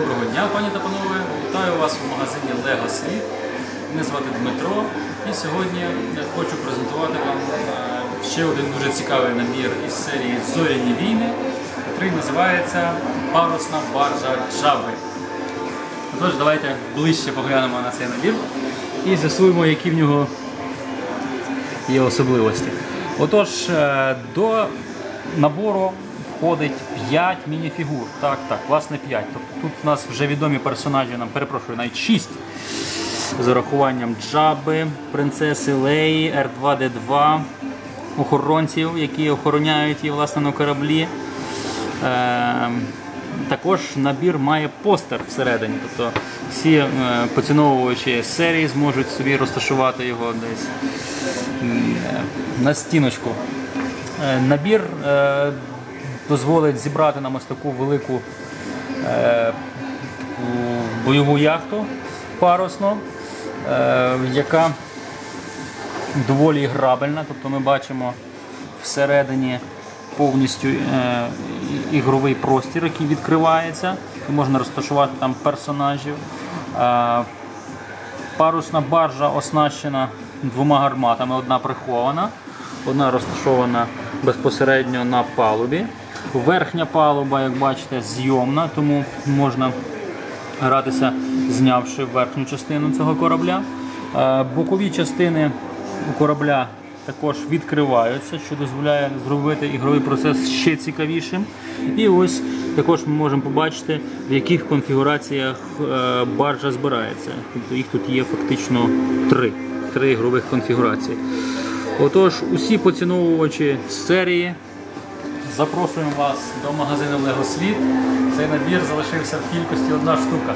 Доброго дня, пані та панове. Вітаю вас у магазині Lego Світ. Мене звати Дмитро. І сьогодні я хочу презентувати вам е, ще один дуже цікавий набір із серії Зоряні війни, який називається Парусна баржа Джаби. Отож, давайте ближче поглянемо на цей набір і з'ясуємо, які в нього є особливості. Отож, е, до набору входить 5 мініфігур. Так, так, власне 5. Тобто тут у нас вже відомі персонажі, нам перепрошую, навіть 6. З урахуванням Джаби, принцеси Леї, Р2Д2, охоронців, які охороняють її власне на кораблі. Е, також набір має постер всередині. Тобто всі е, поціновувачі серії зможуть собі розташувати його десь е, на стіночку. Е, Набір е, дозволить зібрати нам ось таку велику е, бойову яхту парусну, е, яка доволі грабельна. Тобто ми бачимо всередині повністю е, ігровий простір, який відкривається, і можна розташувати там персонажів. Е, Парусна баржа оснащена двома гарматами. Одна прихована, одна розташована безпосередньо на палубі. Верхня палуба, як бачите, зйомна, тому можна гратися, знявши верхню частину цього корабля. Е, Бокові частини корабля також відкриваються, що дозволяє зробити ігровий процес ще цікавішим. І ось також ми можемо побачити, в яких конфігураціях е, баржа збирається. Тобто їх тут є фактично три, три ігрових конфігурації. Отож, усі поціновувачі серії Запрошуємо вас до магазину Лего. Цей набір залишився в кількості одна штука.